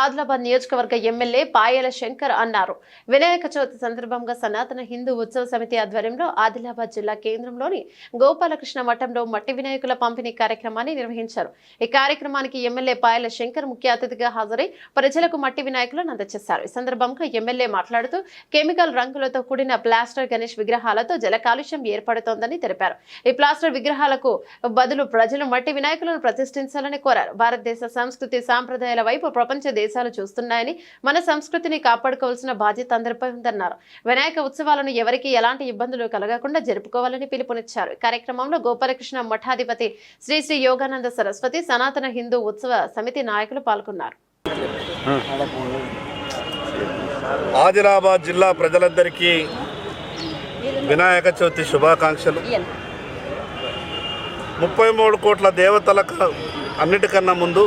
ఆదిలాబాద్ నియోజకవర్గ ఎమ్మెల్యే పాయల శంకర్ అన్నారు. వినాయక చవితి సందర్భంగా సనాతన హిందూ ఉత్సవ సమితి ఆధ్వర్యంలో ఆదిలాబాద్ జిల్లా కేంద్రంలోని గోపాలకృష్ణ మఠంలో మట్టి వినాయకుల పంపిణీ కార్యక్రమాన్ని నిర్వహించారు. ఈ కార్యక్రమానికి ఎమ్మెల్యే పాయల శంకర్ ముఖ్య అతిథిగా హాజరై ప్రజలకు మట్టి వినాయకులను అందజేశారు. ఈ సందర్భంగా ఎమ్మెల్యే మాట్లాడుతూ కెమికల్ రంగులతో కూడిన ప్లాస్టర్ గణేష్ విగ్రహాలతో జల కాలుష్యం ఏర్పడుతోందని తెలిపారు. ఈ ప్లాస్టర్ విగ్రహాలకు బదులు ప్రజలు మట్టి వినాయకులను ప్రతిష్ఠించాలని కోరారు. భారతదేశ సంస్కృతి సాంప్రదాయాల వైపు ప్రపంచ దేశాలు చూస్తున్నాయని మన సంస్కృతిని కాపాడుకోవాల్సిన బాధ్యత అందరిపై ఉందన్నారు. వినాయక ఉత్సవాలను ఎవరికి ఎలాంటి ఇబ్బందులు కలగకుండా జరుపుకోవాలని పిలుపునిచ్చారు. కార్యక్రమంలో గోపాలకృష్ణ మఠాధిపతి శ్రీ శ్రీ యోగానంద సరస్వతి సనాతన హిందూ ఉత్సవ సమితి నాయకులు పాల్గొన్నారు. ఆదిలాబాద్ జిల్లా ప్రజలందరికీ వినాయక చవితి శుభాకాంక్షలు. ముప్పై మూడు కోట్ల దేవతలకు అన్నిటికన్నా ముందు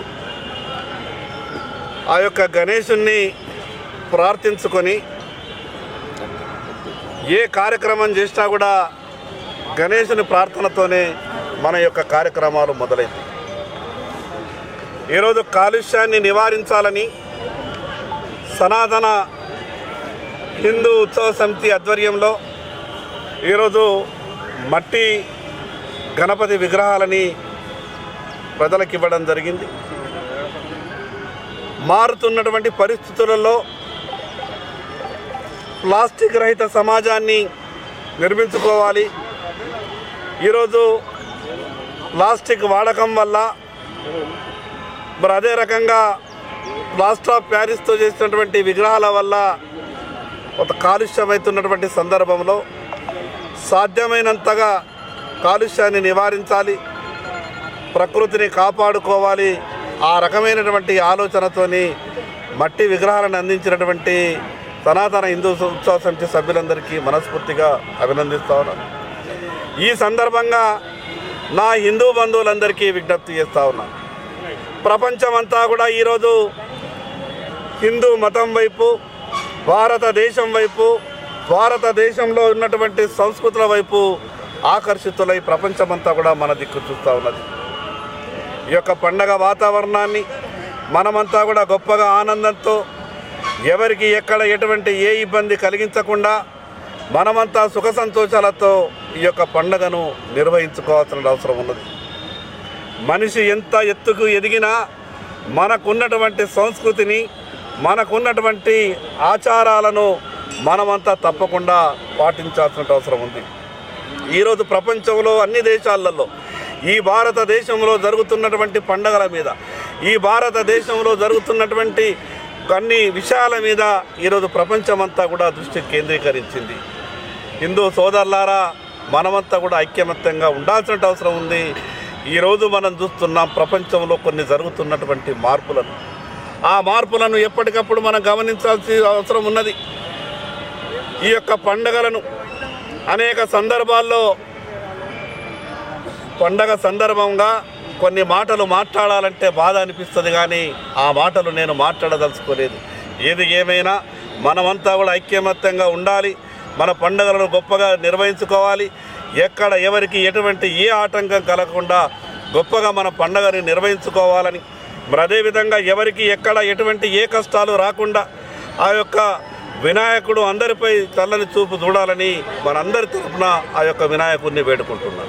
ఆ యొక్క గణేశుణ్ణి ప్రార్థించుకొని ఏ కార్యక్రమం చేసినా కూడా గణేశుని ప్రార్థనతోనే మన యొక్క కార్యక్రమాలు మొదలైంది. ఈరోజు కాలుష్యాన్ని నివారించాలని సనాతన హిందూ ఉత్సవ సమితి ఆధ్వర్యంలో ఈరోజు మట్టి గణపతి విగ్రహాలని ప్రజలకు ఇవ్వడం జరిగింది. మారుతున్నటువంటి పరిస్థితులలో ప్లాస్టిక్ రహిత సమాజాన్ని నిర్మించుకోవాలి. ఈరోజు ప్లాస్టిక్ వాడకం వల్ల మరి అదే రకంగా ప్లాస్టర్ ఆఫ్ ప్యారిస్తో చేసినటువంటి విగ్రహాల వల్ల ఒక కాలుష్యమవుతున్నటువంటి సందర్భంలో సాధ్యమైనంతగా కాలుష్యాన్ని నివారించాలి. ప్రకృతిని కాపాడుకోవాలి. ఆ రకమైనటువంటి ఆలోచనతోని మట్టి విగ్రహాలను అందించినటువంటి సనాతన హిందూ ఉత్సవ సమితి సభ్యులందరికీ మనస్ఫూర్తిగా అభినందిస్తా ఉన్నాను. ఈ సందర్భంగా నా హిందూ బంధువులందరికీ విజ్ఞప్తి చేస్తా ఉన్నాను. ప్రపంచమంతా కూడా ఈరోజు హిందూ మతం వైపు భారతదేశం వైపు భారతదేశంలో ఉన్నటువంటి సంస్కృతుల వైపు ఆకర్షితులై ప్రపంచమంతా కూడా మన దిక్కు చూస్తూ ఉన్నది. ఈ యొక్క పండగ వాతావరణాన్ని మనమంతా కూడా గొప్పగా ఆనందంతో ఎవరికి ఎక్కడ ఎటువంటి ఏ ఇబ్బంది కలిగించకుండా మనమంతా సుఖ సంతోషాలతో ఈ యొక్క పండగను నిర్వహించుకోవాల్సిన అవసరం ఉన్నది. మనిషి ఎంత ఎత్తుకు ఎదిగినా మనకున్నటువంటి సంస్కృతిని మనకున్నటువంటి ఆచారాలను మనమంతా తప్పకుండా పాటించాల్సిన అవసరం ఉంది. ఈరోజు ప్రపంచంలో అన్ని దేశాలలో ఈ భారతదేశంలో జరుగుతున్నటువంటి పండగల మీద ఈ భారతదేశంలో జరుగుతున్నటువంటి కొన్ని విషయాల మీద ఈరోజు ప్రపంచమంతా కూడా దృష్టి కేంద్రీకరించింది. హిందూ సోదరులారా మనమంతా కూడా ఐక్యమత్యంగా ఉండాల్సిన అవసరం ఉంది. ఈరోజు మనం చూస్తున్నాం ప్రపంచంలో కొన్ని జరుగుతున్నటువంటి మార్పులను. ఆ మార్పులను ఎప్పటికప్పుడు మనం గమనించాల్సిన అవసరం ఉన్నది. ఈ యొక్క పండగలను అనేక సందర్భాల్లో పండగ సందర్భంగా కొన్ని మాటలు మాట్లాడాలంటే బాధ అనిపిస్తుంది కానీ ఆ మాటలు నేను మాట్లాడదలుచుకోలేదు. ఏది ఏమైనా మనమంతా కూడా ఐక్యమత్యంగా ఉండాలి మన పండుగలను గొప్పగా నిర్వహించుకోవాలి. ఎక్కడ ఎవరికి ఎటువంటి ఏ ఆటంకం కలగకుండా గొప్పగా మన పండుగని నిర్వహించుకోవాలని మరి అదేవిధంగా ఎవరికి ఎక్కడ ఎటువంటి ఏ కష్టాలు రాకుండా ఆ యొక్క వినాయకుడు అందరిపై చల్లని చూపు చూడాలని మనందరి తరఫున ఆ యొక్క వినాయకుడిని వేడుకుంటున్నాను.